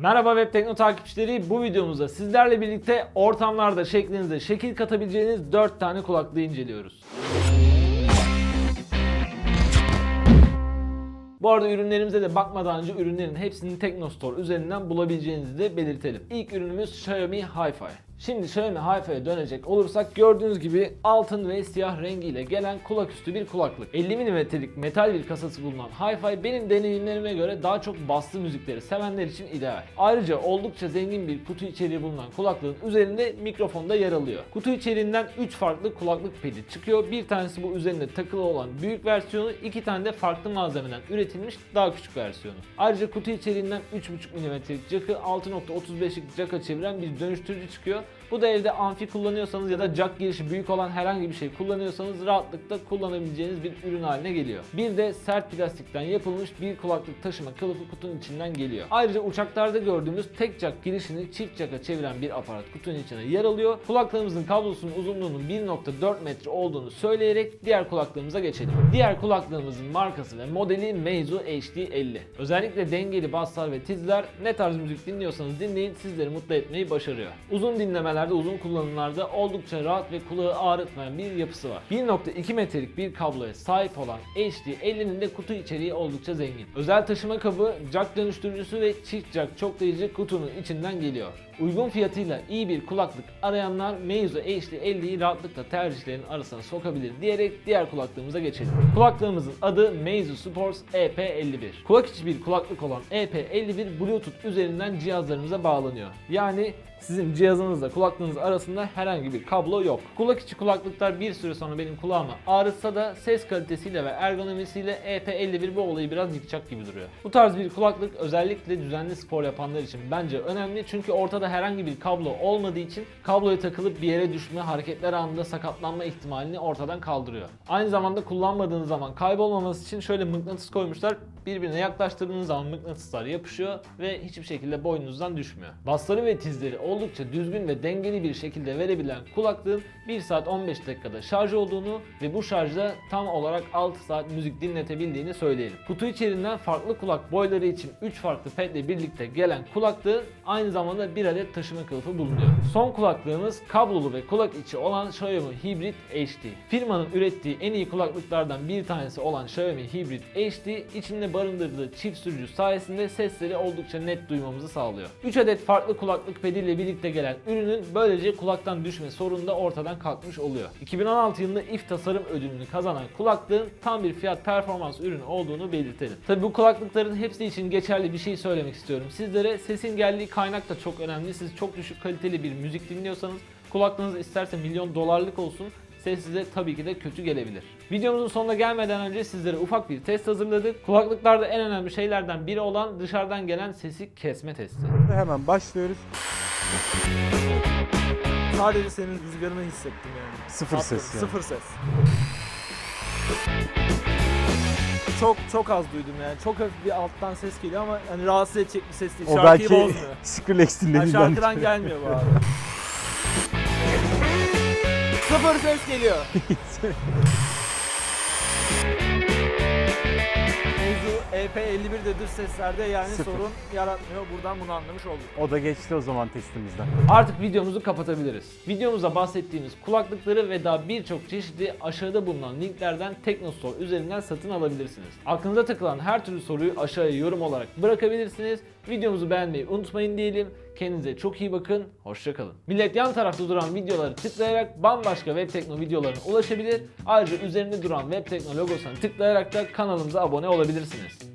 Merhaba Web Tekno takipçileri. Bu videomuzda sizlerle birlikte ortamlarda şeklinize şekil katabileceğiniz 4 tane kulaklığı inceliyoruz. Bu arada ürünlerimize de bakmadan önce ürünlerin hepsini Teknostore üzerinden bulabileceğinizi de belirtelim. İlk ürünümüz Xiaomi Hi-Fi. Şimdi Xiaomi Hi-Fi'ye dönecek olursak gördüğünüz gibi altın ve siyah rengiyle gelen kulaküstü bir kulaklık. 50 mm'lik metal bir kasası bulunan Hi-Fi benim deneyimlerime göre daha çok baslı müzikleri sevenler için ideal. Ayrıca oldukça zengin bir kutu içeriği bulunan kulaklığın üzerinde mikrofon da yer alıyor. Kutu içeriğinden 3 farklı kulaklık pedi çıkıyor. Bir tanesi bu üzerinde takılı olan büyük versiyonu, iki tane de farklı malzemeden üretilmiş daha küçük versiyonu. Ayrıca kutu içeriğinden 3.5 mm'lik jack'ı 6.35'lik jack'a çeviren bir dönüştürücü çıkıyor. Bu da evde amfi kullanıyorsanız ya da jack girişi büyük olan herhangi bir şey kullanıyorsanız rahatlıkla kullanabileceğiniz bir ürün haline geliyor. Bir de sert plastikten yapılmış bir kulaklık taşıma kılıfı kutunun içinden geliyor. Ayrıca uçaklarda gördüğümüz tek jack girişini çift jack'a çeviren bir aparat kutunun içine yer alıyor. Kulaklığımızın kablosunun uzunluğunun 1.4 metre olduğunu söyleyerek diğer kulaklığımıza geçelim. Diğer kulaklığımızın markası ve modeli Meizu HD50. Özellikle dengeli basslar ve tizler ne tarz müzik dinliyorsanız dinleyin sizleri mutlu etmeyi başarıyor. Uzun dinlemelerde, uzun kullanımlarda oldukça rahat ve kulağı ağrıtmayan bir yapısı var. 1.2 metrelik bir kabloya sahip olan HD50'nin de kutu içeriği oldukça zengin. Özel taşıma kabı, jack dönüştürücüsü ve çift jack çoklayıcı kutunun içinden geliyor. Uygun fiyatıyla iyi bir kulaklık arayanlar Meizu HD50'yi rahatlıkla tercihlerin arasına sokabilir diyerek diğer kulaklığımıza geçelim. Kulaklığımızın adı Meizu Sports EP51. Kulak içi bir kulaklık olan EP51 Bluetooth üzerinden cihazlarımıza bağlanıyor. Yani sizin cihazınızla kulaklığınız arasında herhangi bir kablo yok. Kulak içi kulaklıklar bir süre sonra benim kulağıma ağrıtsa da ses kalitesiyle ve ergonomisiyle EP51 bu olayı biraz yıkacak gibi duruyor. Bu tarz bir kulaklık özellikle düzenli spor yapanlar için bence önemli çünkü ortada herhangi bir kablo olmadığı için kabloya takılıp bir yere düşme, hareketler anında sakatlanma ihtimalini ortadan kaldırıyor. Aynı zamanda kullanmadığınız zaman kaybolmaması için şöyle mıknatıs koymuşlar. Birbirine yaklaştırdığınız zaman mıknatıslar yapışıyor ve hiçbir şekilde boynunuzdan düşmüyor. Basları ve tizleri oldukça düzgün ve dengeli bir şekilde verebilen kulaklığın 1 saat 15 dakikada şarj olduğunu ve bu şarjda tam olarak 6 saat müzik dinletebildiğini söyleyelim. Kutu içerisinden farklı kulak boyları için 3 farklı pedle birlikte gelen kulaklığın aynı zamanda bir adet taşıma kılıfı bulunuyor. Son kulaklığımız kablolu ve kulak içi olan Xiaomi Hybrid HD. Firmanın ürettiği en iyi kulaklıklardan bir tanesi olan Xiaomi Hybrid HD içinde barındırdığı çift sürücü sayesinde sesleri oldukça net duymamızı sağlıyor. 3 adet farklı kulaklık pediyle birlikte gelen ürünün böylece kulaktan düşme sorunu da ortadan kalkmış oluyor. 2016 yılında IF tasarım ödülünü kazanan kulaklığın tam bir fiyat performans ürünü olduğunu belirtelim. Tabi bu kulaklıkların hepsi için geçerli bir şey söylemek istiyorum. Sizlere sesin geldiği kaynak da çok önemli. Siz çok düşük kaliteli bir müzik dinliyorsanız kulaklığınız isterse milyon dolarlık olsun ses size tabii ki de kötü gelebilir. Videomuzun sonuna gelmeden önce sizlere ufak bir test hazırladık. Kulaklıklarda en önemli şeylerden biri olan dışarıdan gelen sesi kesme testi. Hemen başlıyoruz. Sadece senin rüzgarını hissettim yani. Sıfır Tatlı, ses yani. Sıfır ses. Çok çok az duydum yani. Çok hafif bir alttan ses geliyor ama hani rahatsız edecek bir ses değil. O Şarkıyı belki bozmuyor. Skrillex Yani şarkıdan gelmiyor bu abi. Sıfır ses geliyor. Mevzu EP51 de dış seslerde yani Sıfır. sorun yaratmıyor. Buradan bunu anlamış olduk. O da geçti o zaman testimizden. Artık videomuzu kapatabiliriz. Videomuzda bahsettiğimiz kulaklıkları ve daha birçok çeşidi aşağıda bulunan linklerden Teknostore üzerinden satın alabilirsiniz. Aklınıza takılan her türlü soruyu aşağıya yorum olarak bırakabilirsiniz. Videomuzu beğenmeyi unutmayın diyelim. Kendinize çok iyi bakın. Hoşçakalın. Millet yan tarafta duran videoları tıklayarak bambaşka web tekno videolarına ulaşabilir. Ayrıca üzerinde duran web tekno logosuna tıklayarak da kanalımıza abone olabilirsiniz.